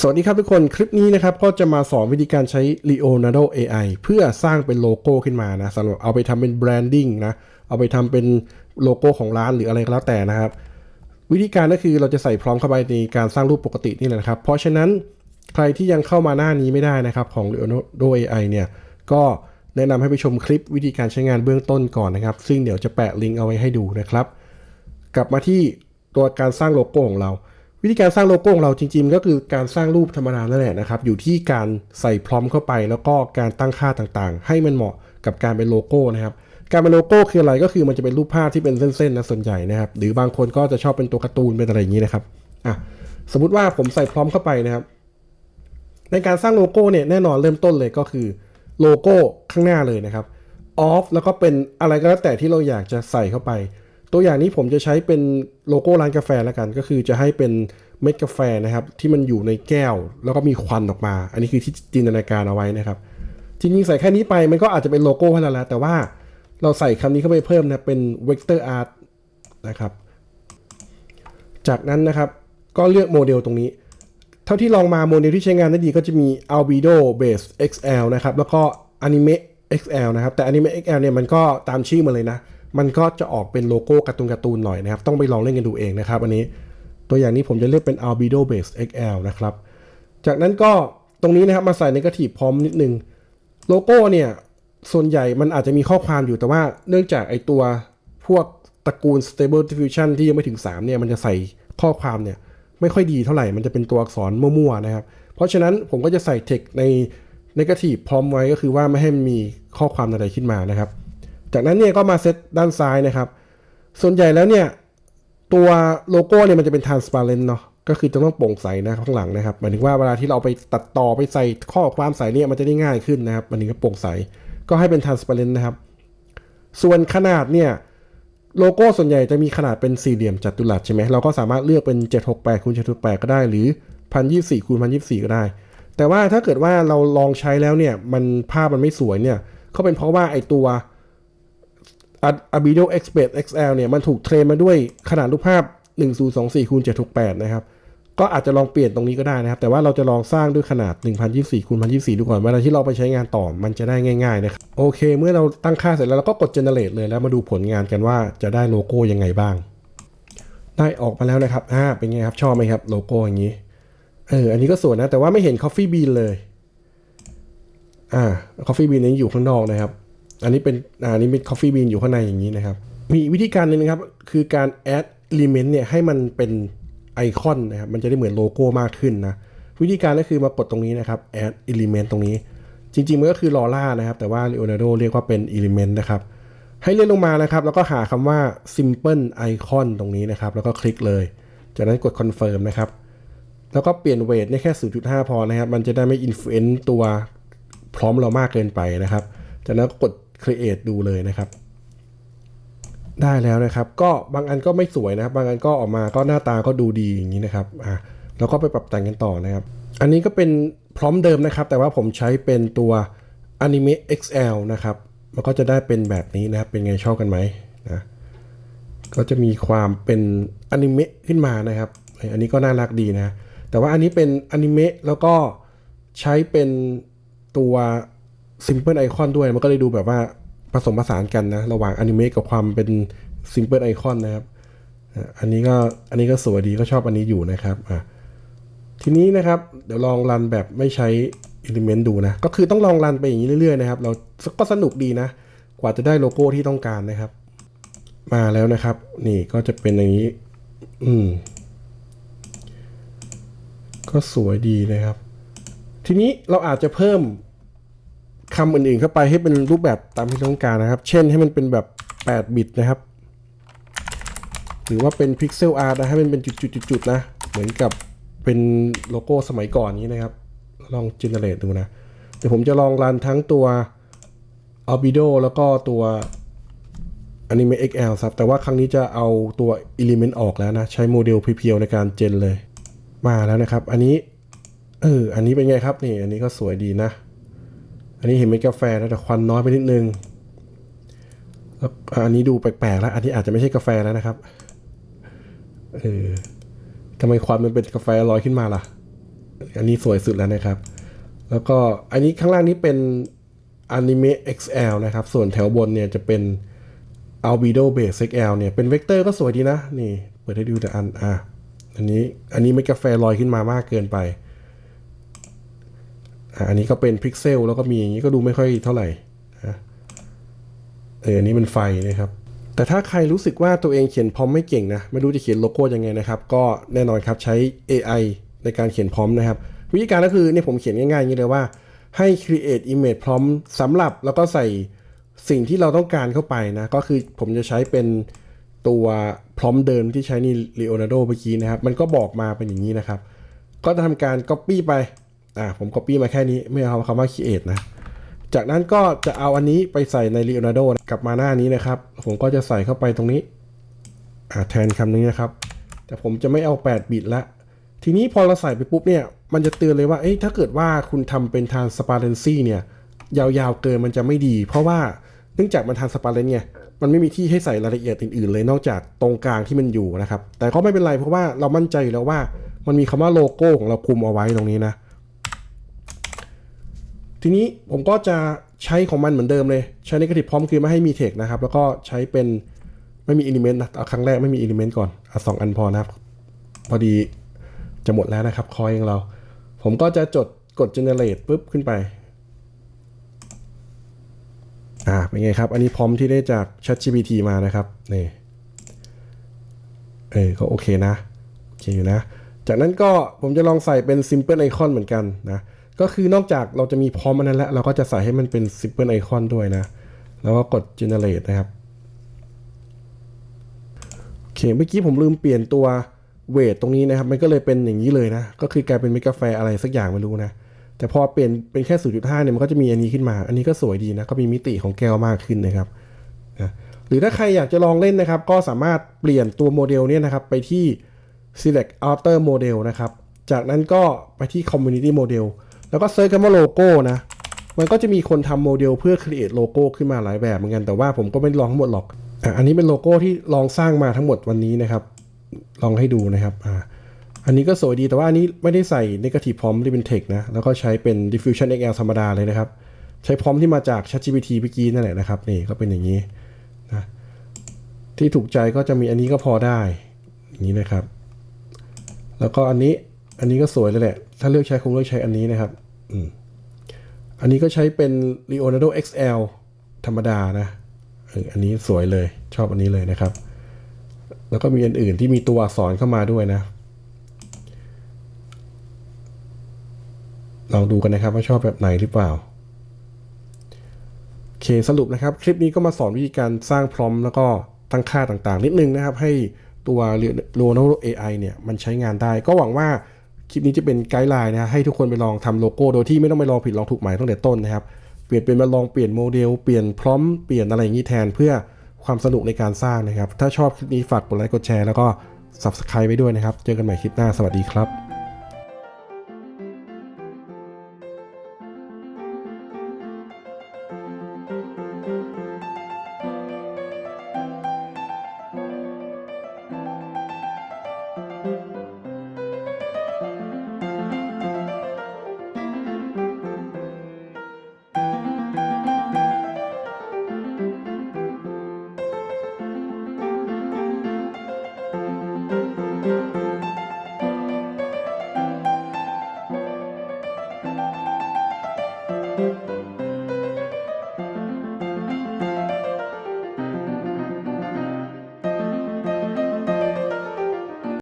สวัสดีครับทุกคนคลิปนี้นะครับก็จะมาสอนวิธีการใช้ Leonardo AI เพื่อสร้างเป็นโลโก้ขึ้นมานะสำหรับเอาไปทำเป็นแบรนดิ้งนะเอาไปทำเป็นโลโก้ของร้านหรืออะไรก็แล้วแต่นะครับ วิธีการก็คือเราจะใส่พร้อมเข้าไปในการสร้างรูปปกตินี่แหละครับ เพราะฉะนั้นใครที่ยังเข้ามาหน้านี้ไม่ได้นะครับของ Leonardo AI เนี่ยก็แนะนำให้ไปชมคลิปวิธีการใช้งานเบื้องต้นก่อนนะครับ ซึ่งเดี๋ยวจะแปะลิงก์เอาไว้ให้ดูนะครับ กลับมาที่ตัวการสร้างโลโก้ของเรา วิธีการสร้างโลโก้ของเราจริงๆ ก็คือการสร้างรูปธรรมดานั่นแหละนะครับ อยู่ที่การใส่พร้อมเข้าไป แล้วก็การตั้งค่าต่างๆ ให้มันเหมาะกับการเป็นโลโก้นะครับ การเป็นโลโก้คืออะไรก็คือมันจะเป็นรูปภาพที่เป็นเส้นๆนะส่วนใหญ่นะครับ หรือบางคนก็จะชอบเป็นตัวการ์ตูนเป็นอะไรอย่างนี้นะครับอะสมมติว่าผมใส่พร้อมเข้าไปนะครับ ในการสร้างโลโก้เนี่ยแน่นอนเริ่มต้นเลยก็คือโลโก้ข้างหน้าเลยนะครับออฟแล้วก็เป็นอะไรก็แล้วแต่ที่เราอยากจะใส่เข้าไป ตัวอย่างนี้ผมจะใช้เป็นโลโก้ร้านกาแฟแล้วกัน ก็คือจะให้เป็นเม็ดกาแฟนะครับ ที่มันอยู่ในแก้ว แล้วก็มีควันออกมา อันนี้คือที่จินตนาการเอาไว้นะครับจริงๆใส่แค่นี้ไปมันก็อาจจะเป็นโลโก้ให้เราแล้ว แต่ว่าเราใส่คำนี้เข้าไปเพิ่มนะเป็น vector art นะครับ จากนั้นนะครับก็เลือกโมเดลตรงนี้ เท่าที่ลองมาโมเดลที่ใช้งานได้ดีก็จะมี Albedo Base XL นะครับ แล้วก็ Anime XL นะครับ แต่ Anime XL เนี่ยมันก็ตามชื่อมาเลยนะ มันก็จะออกเป็นโลโก้การ์ตูนการ์ตูนหน่อยนะครับ ต้องไปลองเล่นกันดูเองนะครับ อันนี้ตัวอย่างนี้ผมจะเลือกเป็น Albedo Base XL นะครับ จากนั้นก็ตรงนี้นะครับมาใส่ในกระถีบพร้อมนิดนึงโลโก้เนี่ยส่วนใหญ่มันอาจจะมีข้อความอยู่แต่ว่าเนื่องจากไอตัวพวกตระกูล Stable Diffusion ที่ยังไม่ถึง 3 เนี่ย มันจะใส่ข้อความเนี่ย ไม่ค่อยดีเท่าไหร่ มันจะเป็นตัวอักษรมั่วๆนะครับ เพราะฉะนั้นผมก็จะใส่ text ในในกระถีบพร้อมไว้ก็คือว่าไม่ให้มีข้อความอะไรขึ้นมานะครับ จากนั้นเนี่ยก็มาเซตด้านซ้ายนะครับ ส่วนใหญ่แล้วเนี่ยตัวโลโก้เนี่ยมันจะเป็น transparent เนาะก็คือจะต้องโปร่งใสนะข้างหลังนะครับหมายถึงว่าเวลาที่เราไปตัดต่อไปใส่ข้อความใส่เนี่ยมันจะได้ง่ายขึ้นนะครับมันถึงจะโปร่งใสก็ให้เป็น transparent นะครับ ส่วนขนาดเนี่ยโลโก้ส่วนใหญ่จะมีขนาดเป็นสี่เหลี่ยมจัตุรัสใช่ไหมเราก็สามารถเลือกเป็น 768คูณ768 ก็ได้ หรือ 1024คูณ1024 ก็ได้ แต่ว่าถ้าเกิดว่าเราลองใช้แล้วเนี่ยมันภาพมันไม่สวยเนี่ยก็เป็นเพราะว่าไอตัว Abido Express XL เนี่ยมันถูกเทรนมาด้วยขนาดรูปภาพ 1024คูณ768 นะครับ ก็อาจจะลองเปลี่ยนตรงนี้ก็ได้นะครับ แต่ว่าเราจะลองสร้างด้วยขนาด 1024คูณ1024 ดูก่อนเวลาที่เราไปใช้งานต่อมันจะได้ง่ายๆนะครับโอเค เมื่อเราตั้งค่าเสร็จแล้วเราก็กด generate เลยแล้วมาดูผลงานกันว่าจะได้โลโก้ยังไงบ้าง ได้ออกมาแล้วนะครับอ่าเป็นไงครับชอบไหมครับโลโก้อย่างนี้เอออันนี้ก็สวยนะแต่ว่าไม่เห็น Coffee Bean เลยอ่า Coffee Bean นี้อยู่ข้างนอกนะครับ อันนี้เป็นอ่านี่เป็น Coffee Bean อยู่ข้างในอย่างนี้นะครับ มีวิธีการหนึงนะครับ คือการ add element เนี่ยให้มันเป็นไอคอนนะครับ มันจะได้เหมือนโลโก้มากขึ้นนะ วิธีการก็คือมากดตรงนี้นะครับ add element ตรงนี้ จริง ๆ มันก็คือลอร่านะครับ แต่ว่า Leonardo เรียกว่าเป็น element นะครับ ให้เลื่อนลงมานะครับ แล้วก็หาคำว่า simple icon ตรงนี้นะครับ แล้วก็คลิกเลย จากนั้นกด confirm นะครับ แล้วก็เปลี่ยนเวทเนี่ยแค่ 0.5 พอนะครับ มันจะได้ไม่ influence ตัวพร้อมเรามากเกินไปนะครับ จากนั้นก็กด create ดูเลยนะครับ ได้แล้วนะครับ ก็บางอันก็ไม่สวยนะครับ บางอันก็ออกมาก็หน้าตาก็ดูดีอย่างนี้นะครับอะเราก็ไปปรับแต่งกันต่อนะครับ อันนี้ก็เป็นพร้อมเดิมนะครับ แต่ว่าผมใช้เป็นตัว Anime XL นะครับ มันก็จะได้เป็นแบบนี้นะครับ เป็นไงชอบกันไหมนะก็จะมีความเป็นอนิเมะขึ้นมานะครับ อันนี้ก็น่ารักดีนะ แต่ว่าอันนี้เป็นอนิเมะแล้วก็ใช้เป็นตัว Simple Icon ด้วยมันก็เลยดูแบบว่าผสมผสานกันนะ ระหว่างอนิเมะกับความเป็น Simple Icon นนะครับอันนี้ก็อันนี้ก็สวยดีก็ชอบอันนี้อยู่นะครับอะทีนี้นะครับเดี๋ยวลองรันแบบไม่ใช้ Element ดูนะ ก็คือต้องลองรันไปอย่างนี้เรื่อยๆนะครับ เราก็สนุกดีนะ กว่าจะได้โลโก้ที่ต้องการนะครับ มาแล้วนะครับ นี่ก็จะเป็นอย่างนี้ อืม ก็สวยดีนะครับ ทีนี้เราอาจจะเพิ่ม คำอื่นๆเข้าไปให้เป็นรูปแบบตามที่ต้องการนะครับ เช่นให้มันเป็นแบบ 8 บิตนะครับ หรือว่าเป็นพิกเซลอาร์นะให้มันเป็นจุดๆๆนะ เหมือนกับเป็นโลโก้สมัยก่อนนี้นะครับ ลองจินเนเรตดูนะ เดี๋ยวผมจะลองรันทั้งตัว Albedo แล้วก็ตัว Anime XL ครับ แต่ว่าครั้งนี้จะเอาตัว Element ออกแล้วนะ ใช้โมเดลเพียวๆในการเจนเลย มาแล้วนะครับ อันนี้ เออ อันนี้เป็นไงครับ นี่ อันนี้ก็สวยดีนะ อันนี้เห็นเป็นกาแฟนะแต่ควันน้อยไปนิดนึงแล้วอันนี้ดูแปลกๆแล้ว อันนี้อาจจะไม่ใช่กาแฟแล้วนะครับเออทำไมควันมันเป็นกาแฟลอยขึ้นมาล่ะ อันนี้สวยสุดแล้วนะครับ แล้วก็อันนี้ข้างล่างนี้เป็น Anime XL นะครับ ส่วนแถวบนเนี่ยจะเป็น Albedo Base XL เนี่ย เป็นเวกเตอร์ก็สวยดีนะ นี่ เปิดให้ดูแต่อัน อะ อันนี้ อันนี้ไม่กาแฟลอยขึ้นมามากเกินไป อันนี้ก็เป็นพิกเซลแล้วก็มีอย่างนี้ก็ดูไม่ค่อยเท่าไหร่นะเอออันนี้เป็นไฟนะครับ แต่ถ้าใครรู้สึกว่าตัวเองเขียนพร้อมไม่เก่งนะ ไม่รู้จะเขียนโลโก้ยังไงนะครับ ก็แน่นอนครับใช้ AI ในการเขียนพร้อมนะครับ วิธีการก็คือเนี่ยผมเขียนง่ายๆอย่างนี้เลยว่าให้ create image พร้อมสำหรับแล้วก็ใส่สิ่งที่เราต้องการเข้าไปนะ ก็คือผมจะใช้เป็นตัวพร้อมเดิมที่ใช้ใน Leonardo เมื่อกี้นะครับ มันก็บอกมาเป็นอย่างนี้นะครับ ก็จะทำการ copy ไป อ่าผม copy มาแค่นี้ไม่เอาคำว่า create นะ จากนั้นก็จะเอาอันนี้ไปใส่ใน Leonardo นะกลับมาหน้านี้นะครับ ผมก็จะใส่เข้าไปตรงนี้อ่าแทนคำนี้นะครับ แต่ผมจะไม่เอา 8 บิตละ ทีนี้พอเราใส่ไปปุ๊บเนี่ย มันจะเตือนเลยว่า เอ้ยถ้าเกิดว่าคุณทำเป็น transparency เนี่ย ยาวๆเกินมันจะไม่ดี เพราะว่าเนื่องจากมัน transparent ไงมันไม่มีที่ให้ใส่รายละเอียดอื่นๆเลยนอกจากตรงกลางที่มันอยู่นะครับ แต่ก็ไม่เป็นไรเพราะว่าเรามั่นใจแล้วว่า มันมีคำว่าโลโก้ของเราคุมเอาไว้ตรงนี้นะ ทีนี้ผมก็จะใช้ของมันเหมือนเดิมเลย ใช้ negative พร้อมคือไม่ให้มีเทคนะครับ แล้วก็ใช้เป็นไม่มี element นะเอาครั้งแรกไม่มี element ก่อนเอาสองอันพอนะครับ พอดีจะหมดแล้วนะครับคอยของเรา ผมก็จะจดกด generate ปุ๊บขึ้นไป อ่า เป็นไงครับ อันนี้พร้อมที่ได้จาก ChatGPT มานะครับ นี่ เออ ก็โอเคนะ โอเคอยู่นะ จากนั้นก็ผมจะลองใส่เป็น simple icon เหมือนกันนะ ก็คือนอกจากเราจะมีพร้อมอันนั้นแล้ว เราก็จะใส่ให้มันเป็น simple icon ด้วยนะ แล้วก็กด generate นะครับ โอเค เมื่อกี้ผมลืมเปลี่ยนตัวเวทตรงนี้นะครับ มันก็เลยเป็นอย่างนี้เลยนะ ก็คือกลายเป็นเมกาแฟอะไรสักอย่างไม่รู้นะ แต่พอเปลี่ยนเป็นแค่ 0.5 เนี่ยมันก็จะมีอันนี้ขึ้นมา อันนี้ก็สวยดีนะ ก็มีมิติของแก้วมากขึ้นนะครับนะหรือถ้าใครอยากจะลองเล่นนะครับ ก็สามารถเปลี่ยนตัวโมเดลเนี่ยนะครับไปที่ select outer model นะครับ จากนั้นก็ไปที่ community model แล้วก็เซิร์ชคำว่าโลโก้นะ มันก็จะมีคนทำโมเดลเพื่อ create โลโก้ขึ้นมาหลายแบบเหมือนกัน แต่ว่าผมก็ไม่ลองทั้งหมดหรอก อะ อันนี้เป็นโลโก้ที่ลองสร้างมาทั้งหมดวันนี้นะครับ ลองให้ดูนะครับ อ่า อันนี้ก็สวยดี แต่ว่าอันนี้ไม่ได้ใส่ negative prompt ที่เป็น text นะ แล้วก็ใช้เป็น diffusion XL ธรรมดาเลยนะครับ ใช้พร้อมที่มาจาก ChatGPT เมื่อกี้นั่นแหละนะครับ นี่ก็เป็นอย่างนี้นะ ที่ถูกใจก็จะมีอันนี้ก็พอได้ อย่างนี้นะครับ แล้วก็อันนี้ อันนี้ก็สวยเลยแหละ ถ้าเลือกใช้คงเลือกใช้อันนี้นะครับ อืม อันนี้ก็ใช้เป็น Leonardo XL ธรรมดานะ อันนี้สวยเลย ชอบอันนี้เลยนะครับ แล้วก็มีอันอื่นที่มีตัวอักษรเข้ามาด้วยนะ ลองดูกันนะครับว่าชอบแบบไหนหรือเปล่าโอเคสรุปนะครับ คลิปนี้ก็มาสอนวิธีการสร้างพร้อมแล้วก็ตั้งค่าต่างๆ นิดนึงนะครับ ให้ตัว Leonardo AI เนี่ย มันใช้งานได้ก็หวังว่า คลิปนี้จะเป็นไกด์ไลน์นะให้ทุกคนไปลองทำโลโก้โดยที่ไม่ต้องไปลองผิดลองถูกใหม่ตั้งแต่ต้นนะครับ เปลี่ยนเป็นมาลองเปลี่ยนโมเดลเปลี่ยนพร้อมเปลี่ยนอะไรอย่างนี้แทนเพื่อความสนุกในการสร้างนะครับ ถ้าชอบคลิปนี้ฝากกดไลค์กดแชร์แล้วก็ Subscribe ไว้ด้วยนะครับ เจอกันใหม่คลิปหน้าสวัสดีครับ